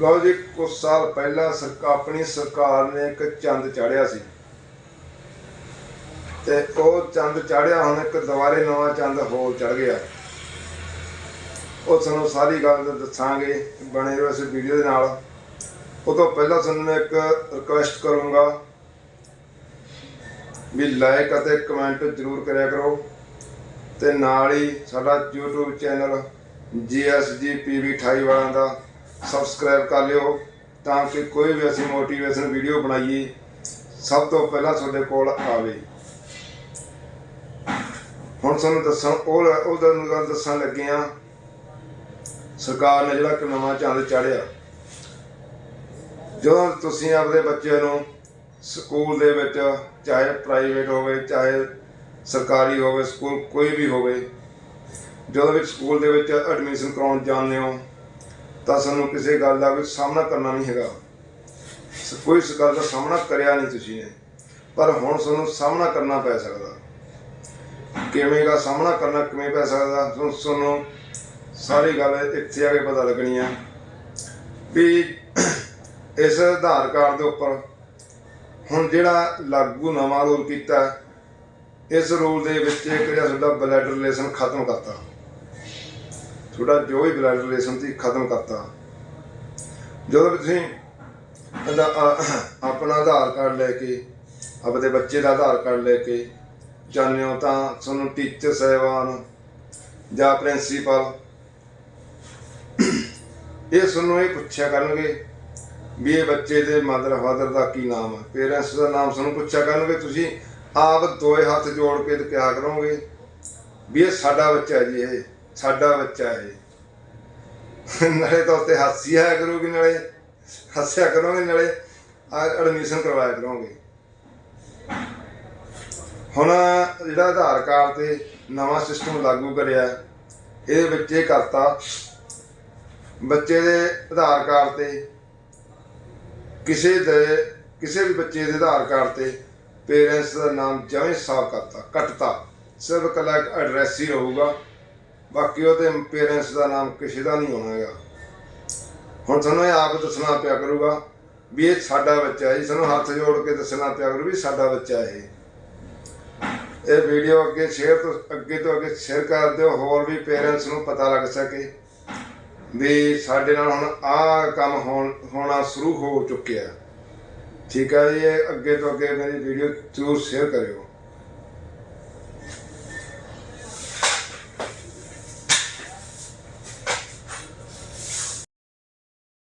ਲਓ ਜੀ ਕੁਝ ਸਾਲ ਪਹਿਲਾਂ ਸਰਕਾਰ ਆਪਣੀ ਸਰਕਾਰ ਨੇ ਇੱਕ ਚੰਦ ਚਾੜਿਆ ਸੀ। ਤੇ ਉਹ ਚੰਦ ਚਾੜਿਆ, ਹੁਣ ਇੱਕ ਦੁਬਾਰੇ ਨਵਾਂ ਚੰਦ ਹੋਰ ਚੜ ਗਿਆ। ਉਹ ਤੁਹਾਨੂੰ ਸਾਰੀ ਗੱਲ ਦੱਸਾਂਗੇ, ਬਣੇ ਰਹੋ ਇਸ ਵੀਡੀਓ ਦੇ ਨਾਲ। ਉਹ ਤੋਂ ਪਹਿਲਾਂ ਤੁਹਾਨੂੰ ਮੈਂ ਇੱਕ ਰਿਕੁਐਸਟ ਕਰੂੰਗਾ ਵੀ ਲਾਈਕ ਅਤੇ ਕਮੈਂਟ ਜ਼ਰੂਰ ਕਰਿਆ ਕਰੋ। ਤੇ ਨਾਲ ਹੀ ਸਾਡਾ YouTube ਚੈਨਲ GSG PV 28 ਵਾਲਿਆਂ ਦਾ ਸਬਸਕ੍ਰਾਈਬ ਕਰ ਲਿਓ ਤਾਂ ਕਿ ਕੋਈ ਵੀ ਅਸੀਂ ਮੋਟੀਵੇਸ਼ਨ ਵੀਡੀਓ ਬਣਾਈਏ, ਸਭ ਤੋਂ ਪਹਿਲਾਂ ਤੁਹਾਡੇ ਕੋਲ ਆਵੇ। ਹੁਣ ਸਾਨੂੰ ਦੱਸਣ, ਉਹ ਉਹਦਾ ਗੱਲ ਦੱਸਣ ਲੱਗੇ ਆ ਸਰਕਾਰ ਨੇ ਜਿਹੜਾ ਇੱਕ ਨਵਾਂ ਚੰਦ ਚਾੜਿਆ। ਜਦੋਂ ਤੁਸੀਂ ਆਪਦੇ ਬੱਚੇ ਨੂੰ ਸਕੂਲ ਦੇ ਵਿੱਚ, ਚਾਹੇ ਪ੍ਰਾਈਵੇਟ ਹੋਵੇ, ਚਾਹੇ ਸਰਕਾਰੀ ਹੋਵੇ, ਸਕੂਲ ਕੋਈ ਵੀ ਹੋਵੇ, ਜਦੋਂ ਵੀ ਸਕੂਲ ਦੇ ਵਿੱਚ ਐਡਮਿਸ਼ਨ ਕਰਾਉਣ ਜਾਂਦੇ ਹੋ ਤਾਂ ਸਾਨੂੰ ਕਿਸੇ ਗੱਲ ਦਾ ਕੋਈ ਸਾਹਮਣਾ ਕਰਨਾ ਨਹੀਂ ਹੈਗਾ। ਕੋਈ ਇਸ ਗੱਲ ਦਾ ਸਾਹਮਣਾ ਕਰਿਆ ਨਹੀਂ ਤੁਸੀਂ ਨੇ। ਪਰ ਹੁਣ ਤੁਹਾਨੂੰ ਸਾਹਮਣਾ ਕਰਨਾ ਪੈ ਸਕਦਾ। ਕਿਵੇਂ ਦਾ ਸਾਹਮਣਾ ਕਰਨਾ, ਕਿਵੇਂ ਪੈ ਸਕਦਾ ਤੁਹਾਨੂੰ- ਸਾਰੀ ਗੱਲ ਇੱਥੇ ਆ ਕੇ ਪਤਾ ਲੱਗਣੀ ਆ ਵੀ ਇਸ ਆਧਾਰ ਕਾਰਡ ਦੇ ਉੱਪਰ ਹੁਣ ਜਿਹੜਾ ਲਾਗੂ ਨਵਾਂ ਰੂਲ ਕੀਤਾ, ਇਸ ਰੂਲ ਦੇ ਵਿੱਚ ਇੱਕ ਜਿਹੜਾ ਤੁਹਾਡਾ ਬਲੱਡ ਰਿਲੇਸ਼ਨ ਖਤਮ ਕਰਤਾ। ਤੁਹਾਡਾ ਜੋ ਵੀ ਬਲੱਡ ਰਿਲੇਸ਼ਨ ਸੀ ਖਤਮ ਕਰਤਾ। ਜਦੋਂ ਤੁਸੀਂ ਆਪਣਾ ਆਧਾਰ ਕਾਰਡ ਲੈ ਕੇ ਆਪਣੇ ਬੱਚੇ ਦਾ ਆਧਾਰ ਕਾਰਡ ਲੈ ਕੇ ਜਾਂਦੇ ਹੋ ਤਾਂ ਤੁਹਾਨੂੰ ਟੀਚਰ ਸਾਹਿਬਾਨ ਜਾਂ ਪ੍ਰਿੰਸੀਪਲ ਇਹ ਤੁਹਾਨੂੰ ਇਹ ਪੁੱਛਿਆ ਕਰਨਗੇ ਵੀ ਇਹ ਬੱਚੇ ਦੇ ਮਦਰ ਫਾਦਰ ਦਾ ਕੀ ਨਾਮ ਹੈ। ਪੇਰੈਂਟਸ ਦਾ ਨਾਮ ਤੁਹਾਨੂੰ ਪੁੱਛਿਆ ਕਰਨਗੇ, ਤੁਸੀਂ ਆਪ ਦੋਏ ਹੱਥ ਜੋੜ ਕੇ ਕਿਹਾ ਕਰੋਗੇ ਵੀ ਇਹ ਸਾਡਾ ਬੱਚਾ ਜੀ ਇਹ। ਸਾਡਾ ਬੱਚਾ ਹੈ ਨਾਲੇ ਤਾਂ ਉੱਤੇ ਹਾਸੀ ਆਇਆ ਕਰੂਗੀ, ਨਾਲੇ ਹੱਸਿਆ ਕਰੋਗੇ, ਨਾਲੇ ਐਡਮਿਸ਼ਨ ਕਰਵਾਇਆ ਕਰੋਗੇ। ਹੁਣ ਜਿਹੜਾ ਆਧਾਰ ਕਾਰਡ ਤੇ ਨਵਾਂ ਸਿਸਟਮ ਲਾਗੂ ਕਰਿਆ, ਇਹਦੇ ਵਿੱਚ ਇਹ ਕਰਤਾ, ਬੱਚੇ ਦੇ ਆਧਾਰ ਕਾਰਡ ਤੇ, ਕਿਸੇ ਦੇ, ਕਿਸੇ ਵੀ ਬੱਚੇ ਦੇ ਆਧਾਰ ਕਾਰਡ ਤੇ ਪੇਰੈਂਟਸ ਦਾ ਨਾਮ ਜਮੇ ਸਾਫ਼ ਕਰਤਾ, ਕੱਟਤਾ। ਸਿਰਫ ਇਕੱਲਾ ਇੱਕ ਐਡਰੈਸ ਹੀ ਰਹੂਗਾ। ਬਾਕੀ ਉਹਦੇ ਪੇਰੈਂਟਸ ਦਾ ਨਾਮ ਕਿਸੇ ਦਾ ਨਹੀਂ ਹੋਣਾ ਹੈਗਾ। ਹੁਣ ਤੁਹਾਨੂੰ ਇਹ ਆਪ ਦੱਸਣਾ ਪਿਆ ਕਰੂਗਾ ਵੀ ਇਹ ਸਾਡਾ ਬੱਚਾ ਹੈ ਜੀ। ਸਾਨੂੰ ਹੱਥ ਜੋੜ ਕੇ ਦੱਸਣਾ ਪਿਆ ਕਰੂ ਵੀ ਸਾਡਾ ਬੱਚਾ ਹੈ ਇਹ। ਇਹ ਵੀਡੀਓ ਅੱਗੇ ਸ਼ੇਅਰ ਤੋਂ ਅੱਗੇ ਤੋਂ ਅੱਗੇ ਸ਼ੇਅਰ ਕਰ ਦਿਓ, ਹੋਰ ਵੀ ਪੇਰੈਂਟਸ ਨੂੰ ਪਤਾ ਲੱਗ ਸਕੇ ਵੀ ਸਾਡੇ ਨਾਲ ਹੁਣ ਆਹ ਕੰਮ ਹੋਣ, ਹੋਣਾ ਸ਼ੁਰੂ ਹੋ ਚੁੱਕਿਆ। ਠੀਕ ਹੈ ਜੀ, ਇਹ ਅੱਗੇ ਤੋਂ ਅੱਗੇ ਮੇਰੀ ਵੀਡੀਓ ਜ਼ਰੂਰ ਸ਼ੇਅਰ ਕਰਿਓ।